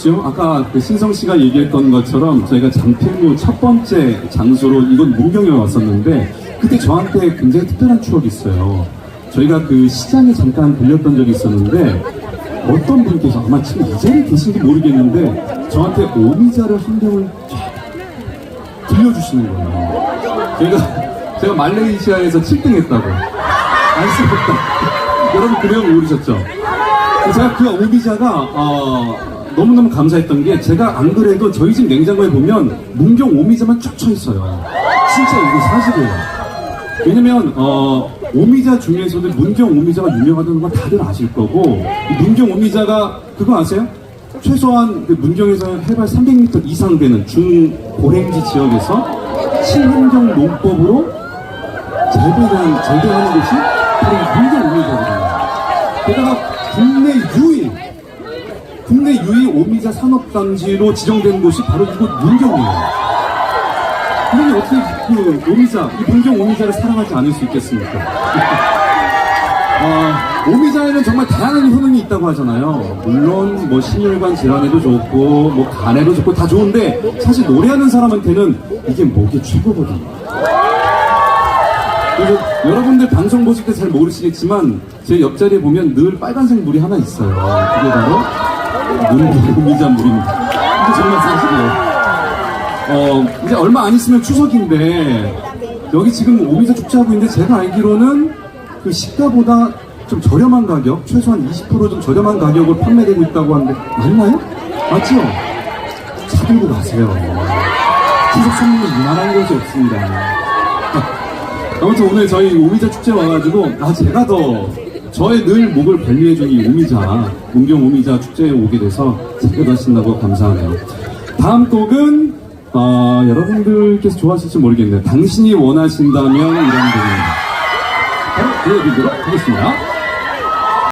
아시죠? 아까 그 신성 씨가 얘기했던 것처럼 저희가 장필무 첫 번째 장소로 이건 문경에 왔었는데 그때 저한테 굉장히 특별한 추억이 있어요. 저희가 그 시장에 잠깐 들렸던 적이 있었는데 어떤 분께서 아마 지금 이 자리에 계신지 모르겠는데 저한테 오미자를 한 병을 쫙 들려주시는 거예요. 제가 제가 말레이시아에서 7등 했다고. 안쓰럽다. 여러분 그 내용 모르셨죠? 제가 그 오미자가 어, 너무너무 감사했던 게 제가 안 그래도 저희 집 냉장고에 보면 문경 오미자만 쫙 쳐 있어요. 진짜 이거 사실이에요. 왜냐면 어, 오미자 중에서도 문경 오미자가 유명하다는 건 다들 아실 거고 이 문경 오미자가 그거 아세요? 최소한 그 문경에서 해발 300m 이상 되는 중고랭지 지역에서 친환경 농법으로 재배한, 재배하는 곳이 바로 이 문경 오미자거든요. 게다가 국내 유일, 국내 유일 오미자 산업단지로 지정된 곳이 바로 이곳 문경이에요. 그러니 어떻게 그 오미자, 이 문경 오미자를 사랑하지 않을 수 있겠습니까? 어, 오미자에는 정말 다양한 효능이 있다고 하잖아요. 물론 뭐 심혈관 질환에도 좋고 뭐 간에도 좋고 다 좋은데 사실 노래하는 사람한테는 이게 목이 최고거든요. 그래서 여러분들 방송 보실 때 잘 모르시겠지만 제 옆자리에 보면 늘 빨간색 물이 하나 있어요. 그게 바로 문경 오미자 물입니다. 이게 정말 사실이에요. 어, 이제 얼마 안 있으면 추석인데, 여기 지금 오미자 축제하고 있는데, 제가 알기로는 그 시가보다 좀 저렴한 가격, 최소한 20%좀 저렴한 가격으로 판매되고 있다고 하는데, 맞나요? 맞죠? 사들고 가세요. 추석 선물이 이만한 것이 없습니다. 아무튼 오늘 저희 오미자 축제 와가지고, 아, 제가 더 저의 늘 목을 관리해준 이 오미자, 문경 오미자 축제에 오게 돼서 신나고 감사하네요. 다음 곡은 어, 여러분들께서 좋아하실지 모르겠네요. 당신이 원하신다면 이라는 곡입니다. 바로 들려드리도록 하겠습니다.